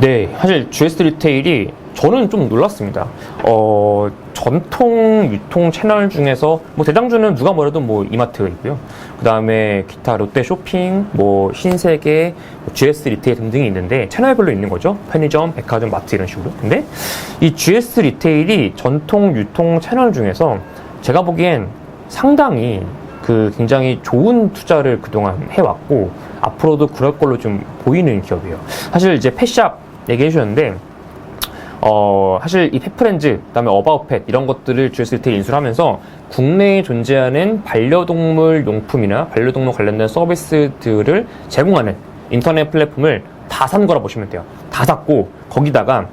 네, 사실 GS 리테일이 저는 좀 놀랐습니다. 어, 전통 유통 채널 중에서 뭐 대장주는 누가 뭐래도 뭐 이마트가 있고요. 그 다음에 기타 롯데 쇼핑, 뭐 신세계, 뭐 GS 리테일 등등이 있는데 채널별로 있는 거죠. 편의점, 백화점, 마트 이런 식으로. 근데 이 GS 리테일이 전통 유통 채널 중에서 제가 보기엔 상당히 그 굉장히 좋은 투자를 그동안 해왔고 앞으로도 그럴 걸로 좀 보이는 기업이에요. 사실 이제 펫샵 얘기해 주셨는데 어, 사실 이 펫프렌즈, 그다음에 어바웃펫 이런 것들을 GS 리테일 인수를 하면서 국내에 존재하는 반려동물 용품이나 반려동물 관련된 서비스들을 제공하는 인터넷 플랫폼을 다 산 거라 보시면 돼요. 다 샀고 거기다가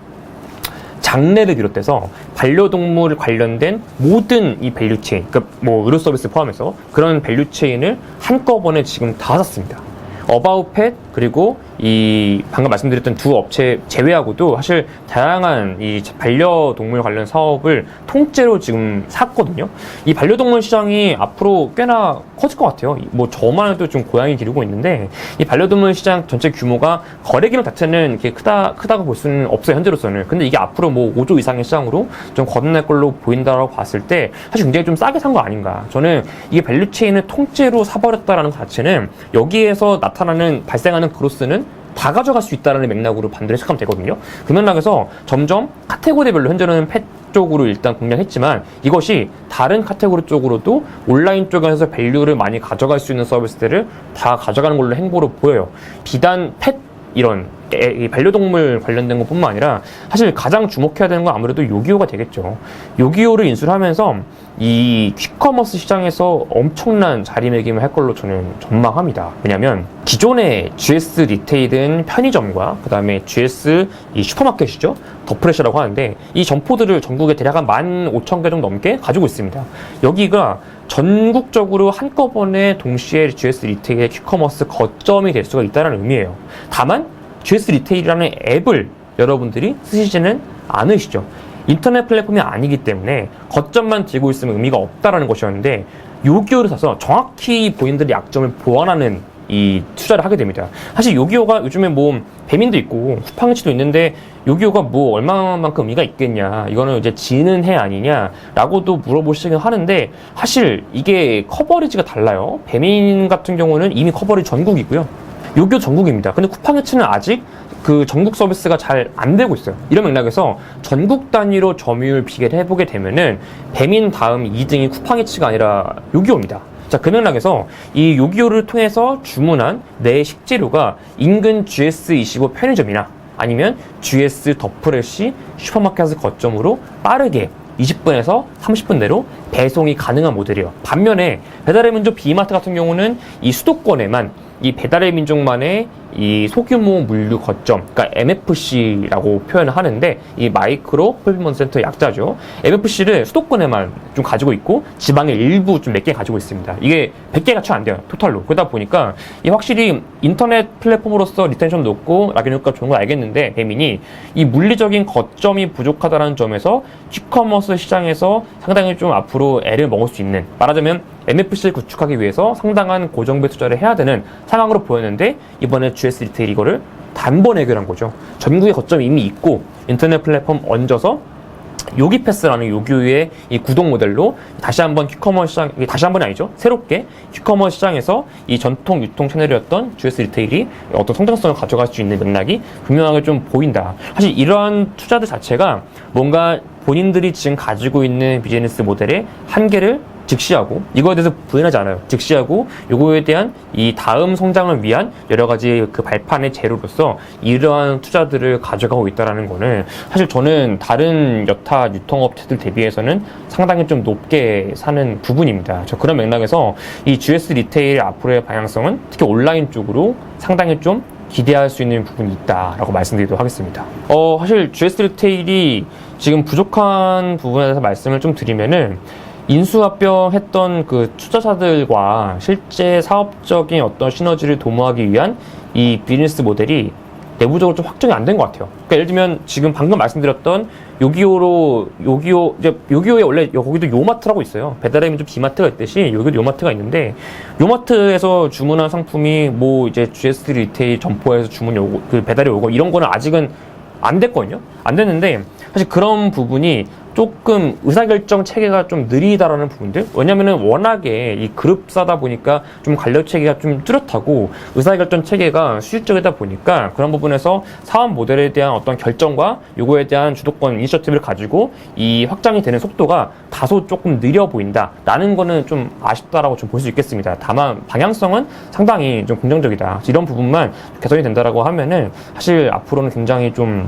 장래를 비롯해서 반려동물 관련된 모든 이 밸류 체인, 그러니까 뭐 의료 서비스 포함해서 그런 밸류 체인을 한꺼번에 지금 다 샀습니다. 어바웃펫 그리고 이 방금 말씀드렸던 두 업체 제외하고도 사실 다양한 이 반려동물 관련 사업을 통째로 지금 샀거든요. 이 반려동물 시장이 앞으로 꽤나 커질 것 같아요. 뭐 저만 해도 좀 고양이 기르고 있는데 이 반려동물 시장 전체 규모가 거래 기록 자체는 이렇게 크다 크다고 볼 수는 없어요 현재로서는. 근데 이게 앞으로 뭐 5조 이상의 시장으로 좀 거듭날 걸로 보인다라고 봤을 때 사실 굉장히 좀 싸게 산 거 아닌가. 저는 이게 밸류 체인을 통째로 사버렸다라는 것 자체는 여기에서 나타나는 발생하는 그로스는 다 가져갈 수 있다는 맥락으로 반대로 해석하면 되거든요. 그 맥락에서 점점 카테고리별로 현재는 펫 쪽으로 일단 공략했지만 이것이 다른 카테고리 쪽으로도 온라인 쪽에서 밸류를 많이 가져갈 수 있는 서비스들을 다 가져가는 걸로 행보로 보여요. 비단 펫 이런 반려동물 관련된 것뿐만 아니라 사실 가장 주목해야 되는 건 아무래도 요기요가 되겠죠. 요기요를 인수를 하면서 이 퀵커머스 시장에서 엄청난 자리매김을 할 걸로 저는 전망합니다. 왜냐하면 기존의 GS 리테일은 편의점과 그 다음에 GS 이 슈퍼마켓이죠. 더프레시라고 하는데 이 점포들을 전국에 대략 한 15,000개 정도 넘게 가지고 있습니다. 여기가 전국적으로 한꺼번에 동시에 GS 리테일의 퀵커머스 거점이 될 수가 있다는 의미예요. 다만 GS 리테일이라는 앱을 여러분들이 쓰시지는 않으시죠. 인터넷 플랫폼이 아니기 때문에 거점만 들고 있으면 의미가 없다라는 것이었는데 요기요를 사서 정확히 본인들의 약점을 보완하는 이 투자를 하게 됩니다. 사실 요기요가 요즘에 뭐 배민도 있고 쿠팡치도 있는데 요기요가 뭐 얼마만큼 의미가 있겠냐 이거는 이제 지는 해 아니냐라고도 물어보시긴 하는데 사실 이게 커버리지가 달라요. 배민 같은 경우는 이미 커버리지 전국이고요. 요기요 전국입니다. 근데 쿠팡치는 아직 그 전국 서비스가 잘 안 되고 있어요. 이런 맥락에서 전국 단위로 점유율 비교를 해보게 되면은 배민 다음 2등이 쿠팡이츠가 아니라 요기요입니다. 자, 그 맥락에서 이 요기요를 통해서 주문한 내 식재료가 인근 GS25 편의점이나 아니면 GS 더프레시 슈퍼마켓을 거점으로 빠르게 20분에서 30분 내로 배송이 가능한 모델이에요. 반면에 배달의 민족 비마트 같은 경우는 이 수도권에만 이 배달의 민족만의 이 소규모 물류 거점, 그러니까 MFC라고 표현을 하는데 이 마이크로 풀피먼트 센터 약자죠. MFC를 수도권에만 좀 가지고 있고 지방의 일부 좀 몇 개 가지고 있습니다. 이게 100개가 채 안 돼요. 토탈로. 그러다 보니까 이 확실히 인터넷 플랫폼으로서 리텐션 높고 효과 좋은 걸 알겠는데 배민이 이 물리적인 거점이 부족하다는 점에서 퀵커머스 시장에서 상당히 좀 앞으로 애를 먹을 수 있는 말하자면 MFC를 구축하기 위해서 상당한 고정배 투자를 해야 되는 상황으로 보였는데 이번에 GS 리테일 이거를 단번 해결한 거죠. 전국에 거점이 이미 있고 인터넷 플랫폼 얹어서 요기 패스라는 요규의 이 구독 모델로 다시 한번 퀵커머스 시장, 이게 다시 한번이 아니죠. 새롭게 퀵커머스 시장에서 이 전통 유통 채널이었던 GS 리테일이 어떤 성장성을 가져갈 수 있는 맥락이 분명하게 좀 보인다. 사실 이러한 투자들 자체가 뭔가 본인들이 지금 가지고 있는 비즈니스 모델의 한계를 직시하고 이거에 대해서 부인하지 않아요. 직시하고 요거에 대한 이 다음 성장을 위한 여러 가지 그 발판의 재료로서 이러한 투자들을 가져가고 있다라는 거는 사실 저는 다른 여타 유통업체들 대비해서는 상당히 좀 높게 사는 부분입니다. 저 그런 맥락에서 이 GS 리테일의 앞으로의 방향성은 특히 온라인 쪽으로 상당히 좀 기대할 수 있는 부분이 있다라고 말씀드리도록 하겠습니다. 어, 사실 GS 리테일이 지금 부족한 부분에 대해서 말씀을 좀 드리면은 인수합병했던 그 투자자들과 실제 사업적인 어떤 시너지를 도모하기 위한 이 비즈니스 모델이 내부적으로 좀 확정이 안 된 것 같아요. 그러니까 예를 들면 지금 방금 말씀드렸던 요기요로 요기요 이제 요기요에 원래 요- 거기도 요마트라고 있어요. 배달의 민족 비마트가 있듯이 여기도 요마트가 있는데 요마트에서 주문한 상품이 뭐 이제 GS 리테일 점포에서 주문이 오고 그 배달이 오고 이런 거는 아직은 안 됐거든요. 안 됐는데 사실 그런 부분이 조금 의사결정 체계가 좀 느리다라는 부분들? 왜냐면은 워낙에 이 그룹 싸다 보니까 좀 관료 체계가 좀 뚜렷하고 의사결정 체계가 수직적이다 보니까 그런 부분에서 사업 모델에 대한 어떤 결정과 요거에 대한 주도권 이니셔티브를 가지고 이 확장이 되는 속도가 다소 조금 느려 보인다. 라는 거는 좀 아쉽다라고 좀 볼 수 있겠습니다. 다만 방향성은 상당히 좀 긍정적이다. 이런 부분만 개선이 된다라고 하면은 사실 앞으로는 굉장히 좀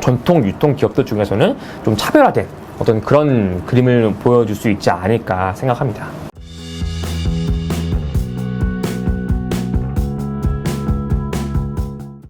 전통 유통 기업들 중에서는 좀 차별화된 어떤 그런 그림을 보여줄 수 있지 않을까 생각합니다.